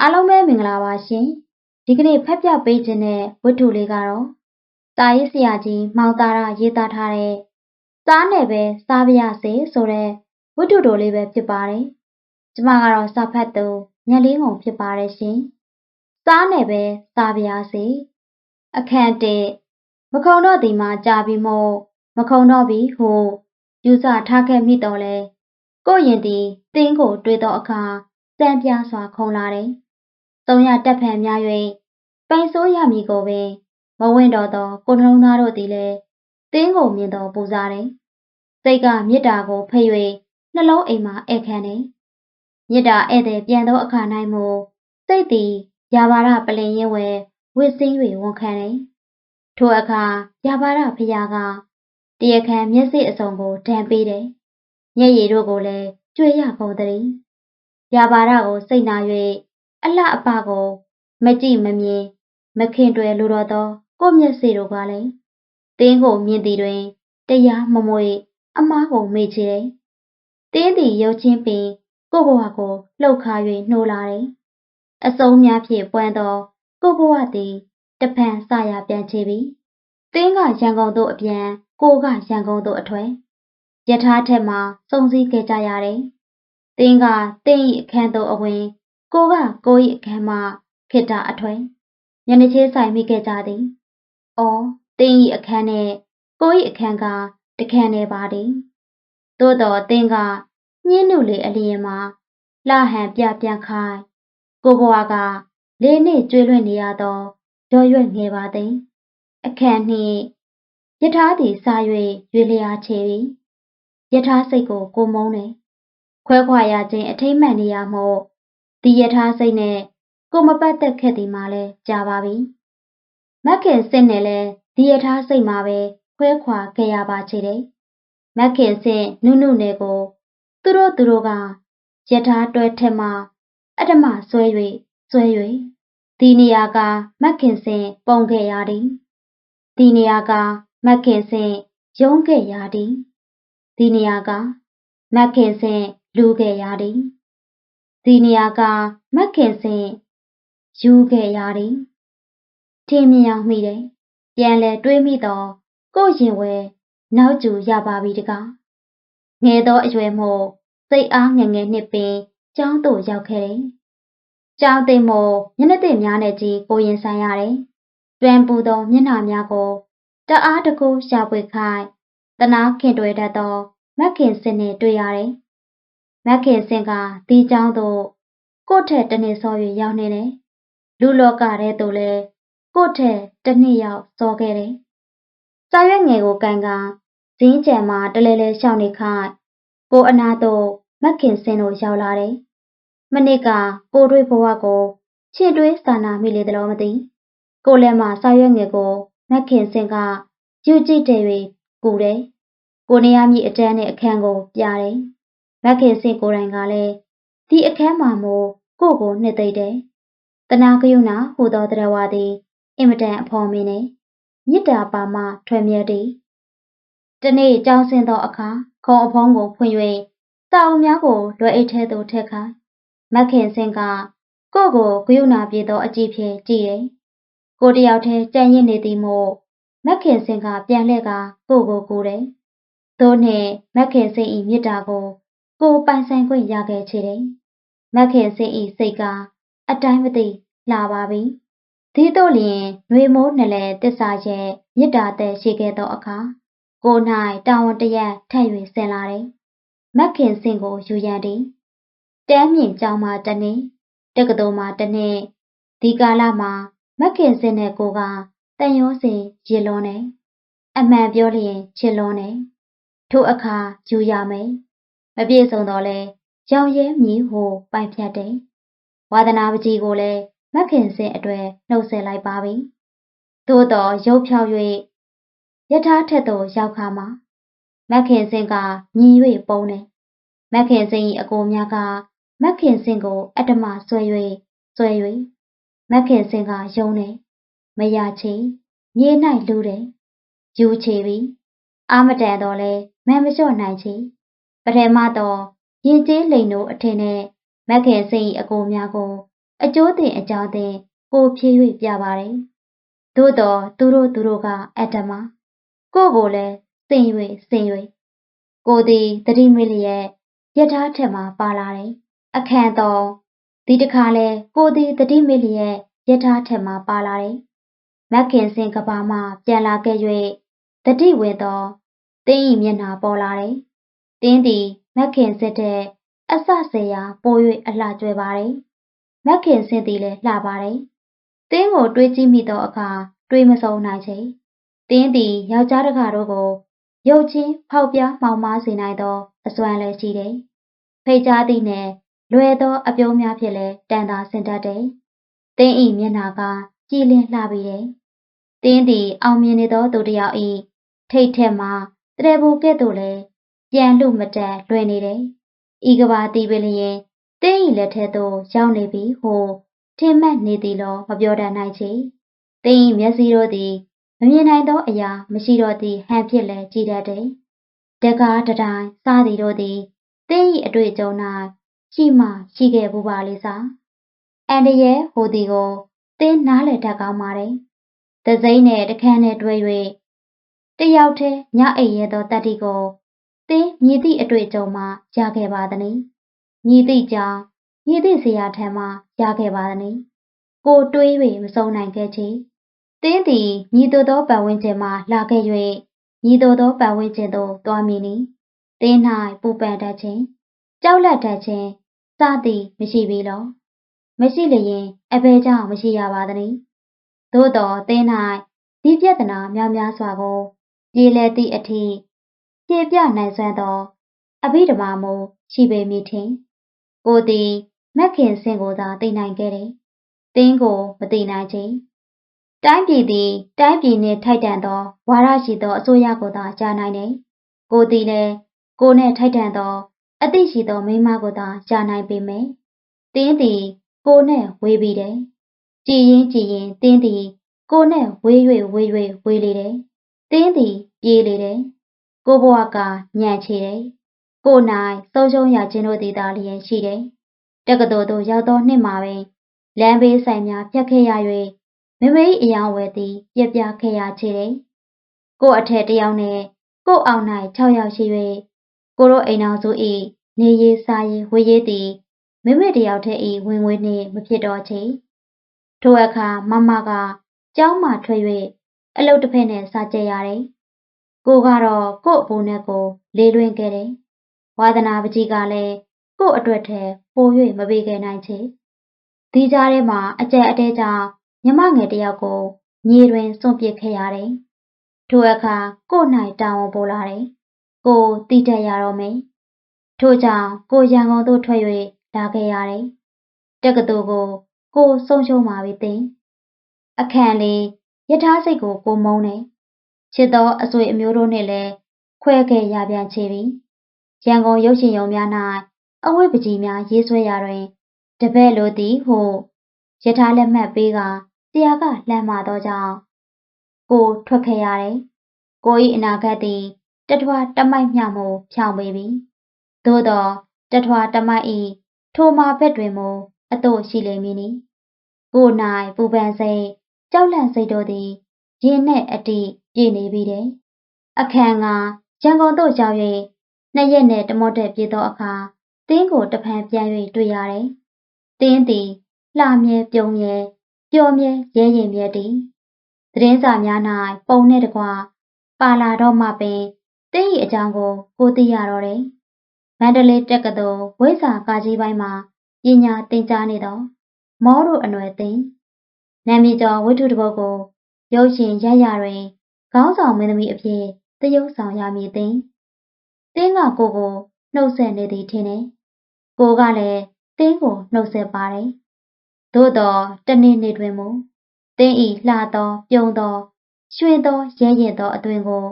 အားလုံးပဲမင်္ဂလာပါရှင်ဒီကနေ့ဖတ်ပြပေးခြင်းတဲ့ဝတ္ထုလေးကတော့တာရေးဆရာကြီးမောင်တာရရေးသားထားတဲ့စားနယ်ပဲစားပြရစေဆိုတဲ့ဝတ္ထုတော်လေးပဲဖြစ်ပါတယ်ကျမကတော့စာဖတ်သူညလေးငုံဖြစ်ပါတယ်ရှင်စားနယ်ပဲစားပြရစေအခန့်တဲ့မခုံတော့ဒီမှာကြာပြီးမို့မခုံတော့ပြီဟိုယူဆထားခဲ့မိတော့လဲကို့ရင်ဒီတင်းကို တွေ့တော့အခါစံပြစွာခုံလာတယ်။ သုံးရတက်ဖန်များ၍ပိုင်ဆိုးရမည်ကိုပင်မဝင့်တော့သောကိုနှလုံးသားတို့သည်လည်းတင်းကိုမြင်တော်ပူစားတယ်။စိတ်ကမေတ္တာကိုဖိတ်၍နှလုံးအိမ်မှာဧခံတယ်။မေတ္တာဧည့်သည်ပြန်သောအခါ၌မူစိတ်သည်ယာဘာရပလင်ရင်ဝဲဝစ်စင်း၍ဝန်ခံတယ်။ထိုအခါယာဘာရဖျားကတရားခံမျက်စိအစုံကိုဒဏ်ပေးတယ်။မျက်ရည်တို့ကိုလည်းကျွေးရကုန်သည်။ရာဘာရကိုစိတ်နာ၍ အလှအပကိုမကြည့်မမြင်မခင်တွယ်လိုတော့သောကိုမျက်စိတို့ကလည်းတင်းကိုမြင်သည်တွင်တရားမမွေအမားကိုမေ့ချတယ်။တင်းသည်ရုပ်ချင်းပင်ကိုဘဝကိုလှုပ်ခါ၍နှိုးလာတယ်။အစုံများဖြင့်ပွန်းသောကိုဘဝသည်တဖန်ဆရာပြန်ချပြီ။တင်းကရန်ကုန်သို့အပြန်ကိုကရန်ကုန်သို့အထွက်ယထာထက်မှစုံစည်းခဲ့ကြရတယ်။တင်းကတင်း၏အခန်းသို့အဝင် ကိုကကို၏အခန်းမှခိတ္တအထွင်ညနေချင်းဆိုင်မိခဲ့ကြသည်။အော်တင်း၏အခန်းနဲ့ကို၏အခန်းကတခန်းနေပါသည်။သို့တော်တင်းကညင်းနုလေအလျင်မှာလှဟန်ပြပြန်ခိုင်းကိုဘွားကလေးနှင့်ကျွေးလွင့်နေရသောရောရွက်ငယ်ပါသည်။အခန်းနှင့်ယထာသည်စား၍ရွေလျာချေသည်။ယထာစိတ်ကိုကိုမုန်းတယ်။ခွဲခွာရခြင်းအထိမ့်မှန်နေရမို့ ဒီယထာစိတ်နဲ့ကိုမပတ်သက်ခဲ့သည်မှလည်းကြာပါပြီ။မက်ခင်စစ်နဲ့လည်းဒီယထာစိတ်မှာပဲခွဲခွာခဲ့ရပါချေတယ်။မက်ခင်စစ်နုနုနယ်ကို သူတို့သူတို့ကယထာတွဲထက်မှအတ္တမဆွဲ၍ဆွဲ၍ဒီနေရာကမက်ခင်စင်ပုံခဲ့ရသည်ဒီနေရာကမက်ခင်စင်ရုံးခဲ့ရသည်ဒီနေရာကမက်ခင်စင်လူခဲ့ရသည် ဒီနေရာကမက်ခင်စင်ယူခဲ့ရသည်ထင်မြင်အောင်မိတယ်ပြန်လဲတွေးမိတော့ကို့ရင်ဝဲနောက်ကျူရပါပြီတကားငယ်သောအရွယ်မို့စိတ်အားငယ်ငယ်နှစ်ပင်ကျောင်းသို့ရောက်ခဲ့တယ်ကျောင်းသိမ်မို့ညနေသိများနဲ့ကြီးကိုရင်ဆိုင်ရတယ်တွင်ပူသောမျက်နှာများကိုတအားတကူရှာပွေခိုင်းတနာခင်တွေ့တတ်သောမက်ခင်စင်နဲ့တွေ့ရတယ်။ မခင်စင်ကတီးချောင်းတို့ကို့ထက်တနစ်စော၍ရောက်နေတယ်လူလောကထဲသို့လဲကို့ထက်တနစ်ရောက်စောခဲ့တယ်စာရွက်ငယ်ကိုကန်ကဇင်းကြံမှာတလဲလဲရှောင်းနေခိုက်ကိုအနာတို့မခင်စင်တို့ရောက်လာတယ်မနစ်ကကိုတွေးဘဝကိုချစ်တွေးစာနာမိလေသလိုမသိကိုလည်းမှစာရွက်ငယ်ကိုမခင်စင်ကယူကြည့်တယ်၍ကိုတယ်ကိုနေရမည်အတန်းနဲ့အခန်းကိုပြတယ် မက်ခင်စင်ကိုယ်တိုင်ကလည်းဒီအခန်းမှာမို့ကိုကိုနှစ်သိမ့်တယ်။တနာကယုဏဟူသောတရားဝါသည်အင်မတန်အဖော်မင်းနဲ့မြစ်တာပါမှထွက်မြဲသည်။တနေ့ကြောင်းစင်သောအခါခုံအဖုံးကိုဖွင့်၍တောင်များကိုလွယ်အိတ်ထဲသို့ထည့်ခိုင်းမက်ခင်စင်ကကိုကိုဂယုဏပြေသောအကြည့်ဖြင့်ကြည့်တယ်။ကိုတယောက်တည်းကြံ့ရစ်နေသည်မို့မက်ခင်စင်ကပြန်လှည့်ကကိုကိုကူတယ်။သို့နှင့်မက်ခင်စင်၏မြစ်တာကို ကိုပိုင်ဆိုင်ခွင့်ရခဲ့ချေတယ်။မက်ခင်စင်၏စိတ်ကအတိုင်းမသိလာပါပြီ။ဒီတို့လျင်နှွေမိုးနှလဲတစ္ဆာရဲ့မြစ်တာတဲ့ရှိခဲ့သောအခါကို၌တာဝန်တရက်ထပ်၍ဆင်လာတယ်။မက်ခင်စင်ကိုယူရန်သည်။တမ်းမြင့်ကျောင်းမှာတနေ့တက္ကသိုလ်မှာတနေ့ဒီကာလမှာမက်ခင်စင်နဲ့ကိုကတန်ရောစင်ရလွန်တယ်အမှန်ပြောလျင်ချစ်လွန်တယ်ထိုအခါယူရမယ် မပြေဆုံးတော့လဲရောင်ရဲမြည်ဟိုပိုင်ဖြတ်တယ်ဝါဒနာပကြီးကိုလည်းမက်ခင်စင်အတွေ့နှုတ်ဆက်လိုက်ပါပြီသို့တော့ရုပ်ဖြောက်၍ယထာထက်သို့ရောက်ခါမှာမက်ခင်စင်ကမြည်၍ပုံတယ်မက်ခင်စင်၏အကိုများကမက်ခင်စင်ကိုအတ္တမဆွဲ၍ဆွဲ၍မက်ခင်စင်ကယုံတယ်မရချေမြေ၌လူတယ်ယူချေပြီအာမတန်တော့လဲမန်မလျှော့နိုင်ချေ ပထမတော့ရင်ကျေးလိန်တို့အထင်နဲ့မက်ခင်စိတ်အကိုများကို အကျိုးတင်အကြောင်းတင်ပိုဖြည့်၍ပြပါတယ်။သို့တော့သူတို့သူတို့ကအတ္တမကိုယ့်ကိုလည်းစင်၍စင်၍ကိုသည်တတိမိလျက်ယထာထက်မှပါလာတယ်။အခန့်တော်ဒီတခါလဲကိုသည်တတိမိလျက်ယထာထက်မှပါလာတယ်။မက်ခင်စင်ကဘာမှပြန်လာခဲ့၍တတိဝင်သောတင်းဤမျက်နှာပေါ်လာတယ်။ တင်းသည်မက်ခင်စစ်တဲ့အဆဆရာပိုး၍အလှကျွဲပါတယ်။မက်ခင်စင်သည်လည်းလှပါတယ်။တင်းကိုတွေးကြည့်မိသောအခါတွေးမစုံနိုင်ချေ။တင်းသည်ယောက်ျားတကာတို့ကိုရုပ်ချင်းဖောက်ပြားမှောင်မားစေနိုင်သောအစွမ်းလည်းရှိတယ်။ဖိတ်ကြားသည့်နှင့်လွယ်သောအပြုံးများဖြင့်လည်းတန်တာဆင်တတ်တယ်။တင်းဤမျက်နှာကကြည်လင်လှပြီးတယ်။တင်းသည်အောင်မြင်နေသောသူတစ်ယောက်၏ထိတ်ထက်မှတရေဘူကဲ့သို့လည်း ပြန်လို့မတက်လွယ်နေတယ်။ဤကဘာတီးပင်လျင်တင်းဤလက်ထဲသို့ရောက်နေပြီဟိုထင်မှတ်နေသည်လောမပြောတတ်နိုင်ချေ။တင်းဤမျက်စိတို့သည်မမြင်နိုင်သောအရာမရှိတော့သည့်ဟန်ဖြစ်လဲကြည်တတ်တယ်။တကားတတိုင်းစားသည်တို့သည်တင်းဤအတွေ့အကြုံ၌ရှိမှရှိခဲ့ဘူးပါလေစား။အန်တရဲ့ဟိုသည်ကိုတင်းနားလေတတ်ကောင်းပါတယ်။တစိမ့်နဲ့တခန်းနဲ့တွဲ၍တယောက်တည်းညအိပ်ရဲသောတတ္တိကို တင်းမြည်သည့်အတွေ့အကြုံမှရခဲ့ပါသည်။မြည်သည့်ကြောင့်မြည်သည့်ဆရာထံမှရခဲ့ပါသည်။ကိုတွေး၍မစုံနိုင်ခဲ့ချေ။တင်းသည်မြည်သို့သောပတ်ဝန်းကျင်မှလာခဲ့၍မြည်သို့သောပတ်ဝန်းကျင်သို့သွားမည်နီ။တင်း၌ပူပန်တတ်ခြင်းကြောက်လန့်တတ်ခြင်းစသည်မရှိပြီလော။မရှိလျင်အဘယ်ကြောင့်မရှိရပါသနည်း။သို့တော်တင်း၌ဒီပြဿနာများများစွာကိုပြေလည်သည့်အထိ ဖြေပြနိုင်စွမ်းသော အဘိဓမ္မာမူရှိပေမည်ထင်။ကိုသည်မက်ခင်စင်ကိုသာသိနိုင်ခဲ့တယ်။တင်းကိုမသိနိုင်ချေ။တိုင်းပြည်သည်တိုင်းပြည်နှင့်ထိုက်တန်သောဝါရရှိသောအစိုးရကိုသာကြားနိုင်တယ်။ကိုသည်လည်းကိုနှင့်ထိုက်တန်သော အသိရှိသောမိန်းမကိုသာကြားနိုင်ပေမယ်။တင်းသည်ကိုနှင့်ဝေးပြီးတယ်။ကြည်ရင်ကြည်ရင်တင်းသည်ကိုနှင့်ဝေး၍ဝေး၍ဝေးလေတယ်။တင်းသည်ပြေးလေတယ်။ ကိုဘဝကညံ့ချေတယ်။ကိုနိုင်ဆုံးရှုံးရခြင်းတို့သည်သာလျင်ရှိတယ်။တက္ကသိုလ်သို့ရောက်သောနှစ်မှာပင်လမ်းဘေးဆိုင်များဖြတ်ခဲ့ရ၍မမေးအယောင်ဝယ်သည်ပြပြခဲ့ရချေတယ်။ကိုအထက်တယောက်နဲ့ကိုအောင်၌6ယောက်ရှိ၍ကိုတို့အိမ်အောင်စု၏နေရေးစားရေးဝေးရေးသည်မိမိတယောက်တည်း၏ဝင်ငွေနှင့်မဖြစ်တော့ချေထိုအခါမမကကျောင်းမှထွက်၍အလုတ်တစ်ဖက်နဲ့စားကြရတယ် ကိုကတော့ကို့အဖိုးနဲ့ကိုလေးလွင်ခဲ့တယ်ဝါသနာပကြီးကလည်းကို့အတွက်ထဲပို၍မပေးခဲ့နိုင်ချေဒီကြားထဲမှာအကြက်အတဲကြောင့်ညမငယ်တယောက်ကိုမြေတွင်စွန့်ပစ်ခဲ့ရတယ်ထိုအခါကို့၌တာဝန်ပို့လာတယ်ကိုတိတက်ရတော့မယ်ထို့ကြောင့်ကိုရန်ကုန်သို့ထွက်၍လာခဲ့ရတယ်။တက္ကသိုလ်ကိုကိုဆုံးရှုံးပါပြီသိ။အခန့်လေးယထာစိတ်ကိုကိုမုန်းတယ်။ ချစ်သောအဆွေအမျိုးတို့နှင့်လည်းခွဲခဲ့ရပြန်ချေပြီ။ရန်ကုန်ရုပ်ရှင်ရုံများ၌အဝိပကြီးများရေးဆွဲရာတွင်တပည့်လိုသည်ဟုယထာလက်မှတ်ပေးကဆရာကလှမ်းမာသောကြောင့်ကိုထွက်ခဲ့ရတယ်။ကို၏အနာဂတ်သည်တထွားတမိုက်မျှမို့ဖြောင်ပေပြီသို့သောတထွာတမိုက်ဤထိုမာဘက်တွင်မူအတို့ရှိလိမ့်မည်နီကို၌ပူပန်စိတ်ကြောက်လန့်စိတ်တို့သည် ရင်နှင့်အတိပြည့်နေပြီတဲ့အခန့်ကရန်ကုန်သို့ရောက်၍နှစ်ရက်နဲ့တမော့တဲ့ပြေးသောအခါတင်းကိုတဖန်ပြန်၍တွေ့ရတယ်တင်းသည်လှမြဲပြုံးမြဲပျော်မြဲရဲရင်မြဲသည်သတင်းစာများ၌ပုံနှင့်တကွပါလာတော့မှပင်တင်း၏အကြောင်းကိုကိုသိရတော့တယ်မန္တလေးတက္ကသိုလ်ဝိဇာကာကြီးပိုင်းမှာပညာသင်ကြားနေသောမောတို့အနွယ်သင်နာမည်ကျော်ဝိထုတပုတ်ကို ရုပ်ရှင်ရရတွင်ခေါင်းဆောင်မင်းသမီးအဖြစ်သရုပ်ဆောင်ရမည်သင်တင်းကကိုကိုနှုတ်ဆက်နေသည်ထင်တယ်ကိုကလည်းတင်းကိုနှုတ်ဆက်ပါတယ်သို့တော့တနေ့နေ့တွင်မူတင်းဤလှသောပြုံသောရွှင်သောရဲရင်သောအသွင်ကို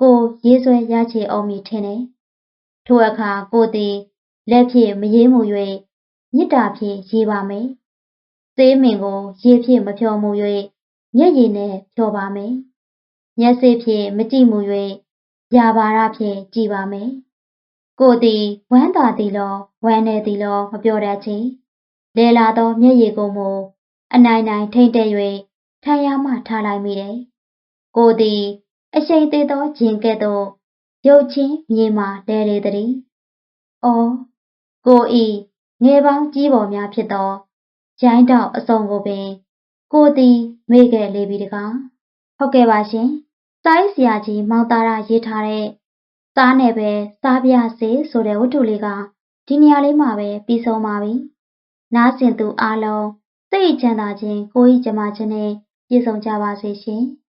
ကိုရေးဆွဲရချေအောင်မည်ထင်တယ်ထိုအခါကိုသည်လက်ဖြင့်မရေးမှု၍မေတ္တာဖြင့်ရေးပါမယ်။သေးမင်ကို ရေဖြင့်မဖြောမှု၍ မျက်ရည်နဲ့ဖြောပါမယ်။မျက်စိဖြင့်မကြည့်မှု၍ယာဘာရဖြင့်ကြည်ပါမယ်။ကိုသည်ဝမ်းသာသည်လောဝမ်းနေသည်လောမပြောတတ်ချေလဲလာသောမျက်ရည်ကိုမူအနိုင်နိုင်ထိမ့်တဲ့၍ထိုင်ရမှထားလိုက်မိတယ်။ကိုသည်အရှိန်သေးသောဂျင်ကဲ့သို့ရုပ်ချင်းမြေမှလဲလေသည်။အော်ကိုဤငယ်ပေါင်းကြီးပေါ်များဖြစ်သောဂျိုင်းတောက်အစုံကိုပင် ကိုသည်မေ့ခဲ့လေပြီတကား။ဟုတ်ကဲ့ပါရှင်။စာရေးဆရာကြီးမောင်သားရရေးထားတဲ့စားနဲ့ပဲစားပြစေဆိုတဲ့ဝတ္ထုလေးကဒီနေရာလေးမှာပဲပြီးဆုံးပါပြီ။နားဆင်သူအားလုံးစိတ်ချမ်းသာခြင်းကိုယ်ဤကျမခြင်းနဲ့ပြည့်စုံကြပါစေရှင်။